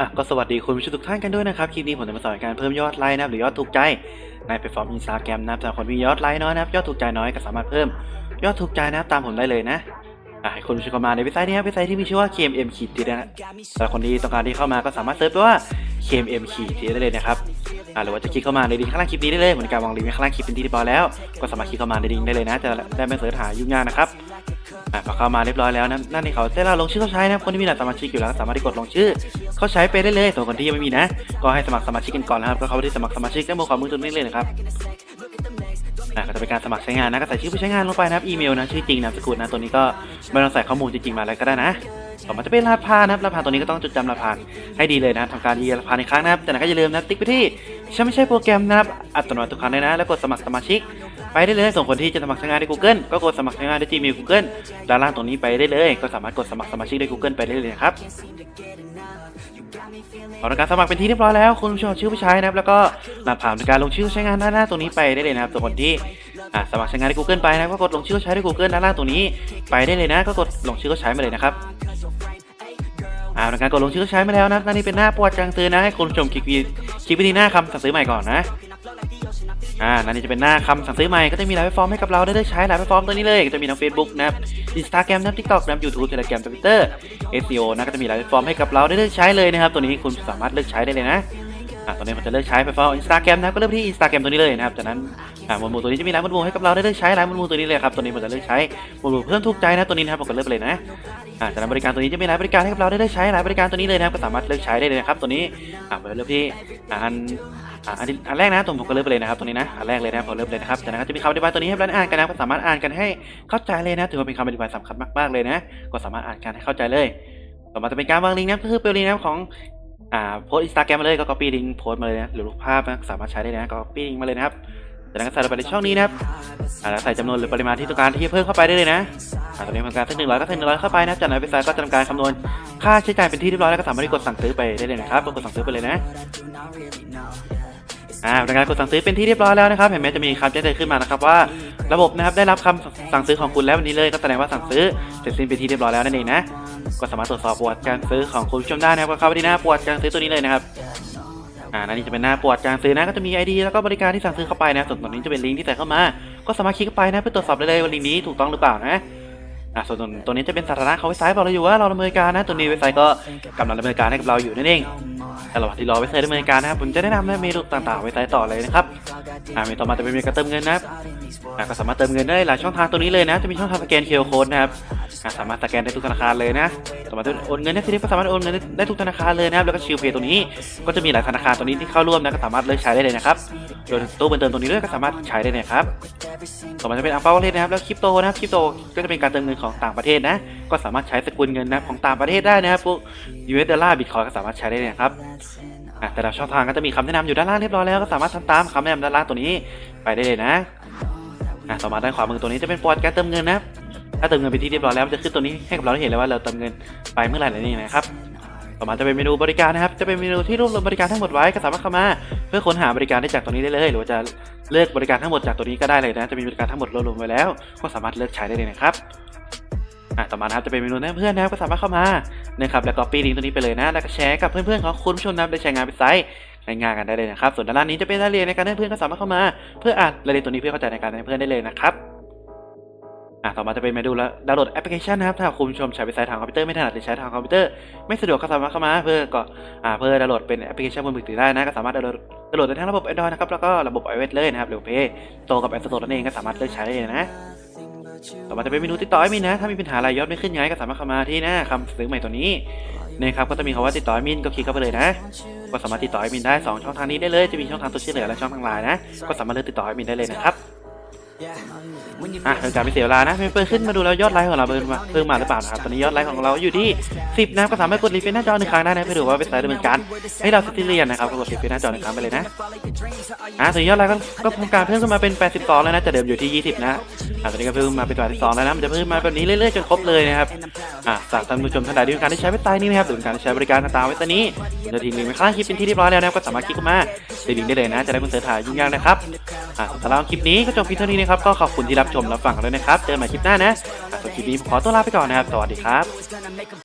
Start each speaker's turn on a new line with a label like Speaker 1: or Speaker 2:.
Speaker 1: อะก็สวัสดีคุณผู้ชมทุกท่านกันด้วยนะครับคลิปนี้ผมจะมาสอนการเพิ่มยอดไลค์นะครับหรือยอดถูกใจในแพลตฟอร์มอินสตาแกรมนะครับสำหรับคนมียอดไลค์น้อยนะครับยอดถูกใจน้อยก็สามารถเพิ่มยอดถูกใจนะครับตามผมได้เลยนะอะให้คุณผู้ชมเข้ามาในเว็บไซต์นี้ครับเว็บไซต์ที่มีชื่อว่า KMM ขีดทีนะสำหรับคนที่ต้องการที่เข้ามาก็สามารถเซิร์ชไปว่า KMM ขีดทีได้เลยนะครับอะหรือว่าจะคลิกเข้ามาในลิงก์ข้างล่างคลิปนี้ได้เลยเหมือนการวางลิงก์ไว้ข้างล่างคลิปเป็นที่เรียบร้อยแล้วก็สามารถคลิกเข้ามาในลิงก์ได้เลยนะจะได้ไม่เสิร์ชหายุ่งยากนะครับ อะพอเข้ามาเรียบร้อยแล้วนะนั่นนี่เขาได้เราลงชื่อเขาใช้นะคนที่มีรหัสสมาชิกอยู่แล้วก็สามารถที่กดลงชื่อเขาใช้ไปได้เลยส่วนคนที่ยังไม่มีนะ ก็ให้สมัครสมาชิกกันก่อนนะครับก็เขาไปที่สมัครสมาชิกได้บนความมือตรงนี้เลยนะครับอะก็จะเป็นการสมัครใช้งานนะก็ใส่ชื่อผู้ใช้งานลงไปนะครับอีเมลนะชื่อจริงนามสกุลนะตัวนี้ก็ไม่ต้องใส่ข้อมูลจริงๆมาอะไรก็ได้นะต่อมาจะเป็นรหัสผ่านนะครับรหัสผ่านตัวนี้ก็ต้องจดจำรหัสผ่านให้ดีเลยนะทำการยืนรหัสผ่านอีกครั้งนะครับจากนั้นก็อย่าลืมนะติ๊กไปที่ฉันไม่ใช่โปรแกรมนะครับอัตโนมัติทุกครั้งเลยนะ แล้วกดสมัครสมาชิก ไปได้เลยส่งคนที่จะสมัครใช้งานใน Google ก็กดสมัครใช้งานด้ Gmail Google ด้านล่างตรงนี้ไปได้เลย ก็สามารถกดสมัครสมาชิกใน Google ไปได้เลยนะครับพอทำการสมัครเป็นที่เรียบร้อยแล้วคุณผู้ชมชื่อผู้ใช้นะครับแล้วก็นำผ่านการลงชื่อใช้งานด้านหน้าตรงนี้ไปได้เลยนะครับส่วนคนที่อ่าสมัครใช้งานใน Google ไปนะก็กดลงชื่อใช้ใน Google ด้านล่างตรงนี้ไปได้เลยนะ ก็กดลงชื่อใช้มาเลยนะครับอ่าทำการกดลงชื่อใช้มาแล้วนะนี่เป็นหน้าปวดจังเตือนนะให้คุณผู้ชมคลิกวีคลิธีหน้าคำสั่งซื้อใหม่ก่อนนะ อ่านั่นนี่จะเป็นหน้าคำสั่งซื้อใหม่ก็จะมีหลายแพลตฟอร์มให้กับเราได้เลือกใช้หลายแพลตฟอร์มตัวนี้เลยก็จะมีทั้ง Facebook นะครับ Instagram นะครับ TikTok นะครับ YouTube Telegram Twitter SEO นะก็จะมีหลายแพลตฟอร์มให้กับเราได้เลือกใช้เลยนะครับตัวนี้คุณสามารถเลือกใช้ได้เลยนะอ่าตัวนี้มันจะเลือกใช้แพลตฟอร์ม Instagram นะก็เลือกที่ Instagram ตัวนี้เลยนะครับจากนั้น อ่าหมวดหมู่ตัวนี้จะมีหลายหมวดหมู่ให้กับเราได้เลือกใช้หลายหมวดหมู่ตัวนี้เลยครับตัวนี้มันจะเลือกใช้หมวดหมู่เพิ่มถูกใจนะตัวนี้นะครับผมก็เลือกไปเลยนะอ่าจากนั้นบริการตัวนี้จะมีหลายบริการให้กับเราได้เลือกใช้หลายบริการตัวนี้เลยนะครับก็สามารถเลือกใช้ได้เลยนะครับตัวนี้อ่าผมเลือกที่อ่าอันอ่าอันอันแรกนะตัวผมก็เริ่มไปเลยนะครับตัวนี้นะอันแรกเลยนะผมเริ่มเลยนะครับจากนั้นก็จะมีคำอธิบายตัวนี้ให้เราได้อ่านกันนะก็สามารถอ่านกันให้เข้าใจเลยนะถือว่าเป็นคำอธิบายสำคัญมากๆเลยนะ ก็สามารถอ่านกันให้เข้าใจเลยต่อมาจะเป็นการวางลิงก์นะก็คือเป็นลิงก์นะของอ่าโพสอินสตาแกรมมาเลยก็ copy ลิงก์โพสมาเลยนะหรือรูปภาพนะสามารถใช้ได้นะก็ copy ลิงก์มาเลยนะครับ จากนั้นก็ใส่ลงไปในช่องนี้นะครับอาแล้วใส่จำนวนหรือปริมาณที่ต้องการที่จะเพิ่มเข้าไปได้เลยนะอาตอนนี้ทำการสักหนึ่งร้อยก็ใส่หนึ่งร้อยเข้าไปนะจากนั้นเว็บไซต์ก็จะทำการคำนวณค่าใช้จ่ายเป็นที่เรียบร้อยแล้วก็สามารถที่กดสั่งซื้อไปได้เลยนะครับกดสั่งซื้อไปเลยนะอ่าในการกดสั่งซื้อเป็นที่เรียบร้อยแล้วนะครับเห็นไหมจะมีคำแจ้งเตือนขึ้นมานะครับว่า ระบบนะครับได้รับคำสั่งซื้อของคุณแล้ววันนี้เลยก็แสดงว่าสั่งซื้อเสร็จสิ้นเป็นที่เรียบร้อยแล้วนั่นเองนะก็สามารถตรวจสอบประวัติการซื้อของคุณผู้ชมได้นะครับก็เข้าไปที่หน้าประวัติการซื้อตัวนี้เลยนะครับ อ่านั่นนี่จะเป็นหน้าประวัติการซื้อนะก็จะมี ID แล้วก็บริการที่สั่งซื้อเข้าไปนะส่วนตรงนี้จะเป็นลิงก์ที่ใส่เข้ามา ก็สามารถคลิกเข้าไปนะเพื่อตรวจสอบได้เลยว่าลิงก์นี้ถูกต้องหรือเปล่านะอ่าส่วนตัวนี้จะเป็นสถานะเของเว็บไซต์บอกเราอยู่ว่าเราดำเนินการนะตัวนี้เว็บไซต์ก็กำลังดำเนินการให้กับเราอยู่นั่นเองแต่ระหว่างที่รอเว็บไซต์ดำเนินการนะครับผมจะแนะนำนะเมนูต่างๆเว็บไซต์ต่อเลยนะครับอ่าเมนูต่อมาจะเป็นเมนูการเติมเงินนะครับอ่าก็สามารถเติมเงินได้หลายช่องทางตัวนี้เลยนะจะมีช่องทางสแกนเคอร์โค้ดนะครับ สามารถสแกนได้ทุกธนาคารเลยนะ สามารถโอนเงินได้ทีนี้ก็สามารถโอนเงินได้ทุกธนาคารเลยนะครับ แล้วก็ชิลเพย์ตัวนี้ ก็จะมีหลายธนาคารตัวนี้ที่เข้าร่วมนะ ก็สามารถเลือกใช้ได้เลยนะครับ โดยตู้เติมตัวนี้ด้วยก็สามารถใช้ได้เลยครับ ต่อมาจะเป็นอัลฟาเลทนะครับ แล้วคริปโตนะครับ คริปโตก็จะเป็นการเติมเงินของต่างประเทศนะ ก็สามารถใช้สกุลเงินนะของต่างประเทศได้นะครับพวก US ดอลลาร์บิตคอยก็สามารถใช้ได้เลยนะครับแต่ละช่องทางก็จะมีคำแนะนำอยู่ด้านล่างเรียบร้อยแล้วก็สามารถทำตามคำแนะนำด้านล่างตัวนี้ไปได้เลยนะต่อมาด้านขวามือตัวนี้จะเป็นปอดการเติมเงินนะ ถ้าเติมเงินไปที่เรียบร้อยแล้วมันจะขึ้นตัวนี้ให้กับเราได้เห็นเลยว่าเราเติมเงินไปเมื่อไหร่นั่นเองนะครับต่อมาจะเป็นเมนูบริการนะครับ จะเป็นเมนูที่รวบรวมบริการทั้งหมดไว้ก็สามารถเข้ามา เพื่อค้นหาบริการได้จากตัวนี้ได้เลย หรือว่าจะเลือกบริการทั้งหมดจากตัวนี้ก็ได้เลยนะ จะมีบริการทั้งหมดรวบรวมไว้แล้ว ก็สามารถเลือกใช้ได้เลยนะครับอะต่อมานะครับจะเป็นเมนูแนะเพื่อนนะครับก็สามารถเข้ามานะครับแล้วก็ปีลิงก์ตัวนี้ไปเลยนะ แล้วก็แชร์กับเพื่อนๆของคุณผู้ชมนะได้ใช้งานเว็บไซต์ในงายๆกันได้เลยนะครับ ส่วนด้านล่างนี้จะเป็นรายละเอียดในการให้เพื่อนก็สามารถเข้ามา เพื่ออ่านรายละเอียดตัวนี้เพื่อเข้าใจในการให้เพื่อนได้เลยนะครับ อะต่อมาจะเป็นเมนูแล้วดาวน์โหลดแอปพลิเคชันนะครับ ถ้าคุณผู้ชมใช้เว็บไซต์ทางคอมพิวเตอร์ไม่ถนัดหรือใช้ทางคอมพิวเตอร์ไม่สะดวกก็สามารถเข้ามาเพื่อก็อ่าเพื่อดาวน์โหลดเป็นแอปพลิเคชันบนมือถือได้นะก็สามารถดาวน์โหลดดาวน์โหลดได้ทั้งระบบ Android นะครับแล้วก็ระบบ iOS เลยนะครับหรือเพย์โตกับ App Store นั่นเองก็สามารถเลือกใช้ได้เลยนะต่อมาจะเป็นเมนูติดต่อแอมินนะถ้ามีปัญหาอะไรยอดไม่ขึ้นยังไงก็สามารถเข้ามาที่หน้าคำซื้อใหม่ตัวนี้นะครับก็จะมีคำว่าติดต่อแอมินก็คลิกเข้าไปเลยนะ ก็สามารถติดต่อแอมินได้สองช่องทางนี้ได้เลยจะมีช่องทางตัวช่วยเหลือและช่องทางไลน์นะก็สามารถเลือกติดต่อแอดมินได้เลยนะครับ อะเป็นการไม่เสียเวลานะเพิ่มขึ้นมาดูแล้วยอดไลค์ของเราเพิ่มมาเพิ่มมาหรือเปล่านะครับตอนนี้ยอดไลค์ของเราอยู่ที่ 10นะครับก็สามารถกดรีเฟรชหน้าจอหนึ่งครั้งได้นะเพื่อดูว่าเว็บไซต์ดำเนินการให้เราซิติเลียนนะครับกดรีเฟรชหน้าจอหนึ่งครั้งไปเลยนะอะส่วนยอดไลค์ก็ก็ทำการเพิ่มขึ้นมาเป็น 82 แล้วนะจากเดิมอยู่ที่ 20 นะอะตอนนี้ก็เพิ่มมาเป็น 82 แล้วนะมันจะเพิ่มมาแบบนี้เรื่อยๆจนครบเลยนะครับอะสำหรับท่านผู้ชมท่านใดที่ต้องการที่ใช้เว็บไซต์นี้นะครับหรือต้องการใช้บริการต่างๆเว็บไซต์นี้เดี๋ยวทิ้งลิงก์ไว้ข้างล่างคลิปเป็นที่เรียบร้อยแล้วนะครับก็สามารถคลิกเข้ามาในลิงก์ได้เลยนะจะได้ไม่เสิร์ชหายุ่งยากนะครับอะสำหรับคลิปนี้ก็จบเพียงเท่านี้นะครับครับก็ขอบคุณที่รับชมรับฟังกันด้วยนะครับ เจอกันใหม่คลิปหน้านะอะส่วนคลิปนี้ผมขอตัวลาไปก่อนนะครับ สวัสดีครับ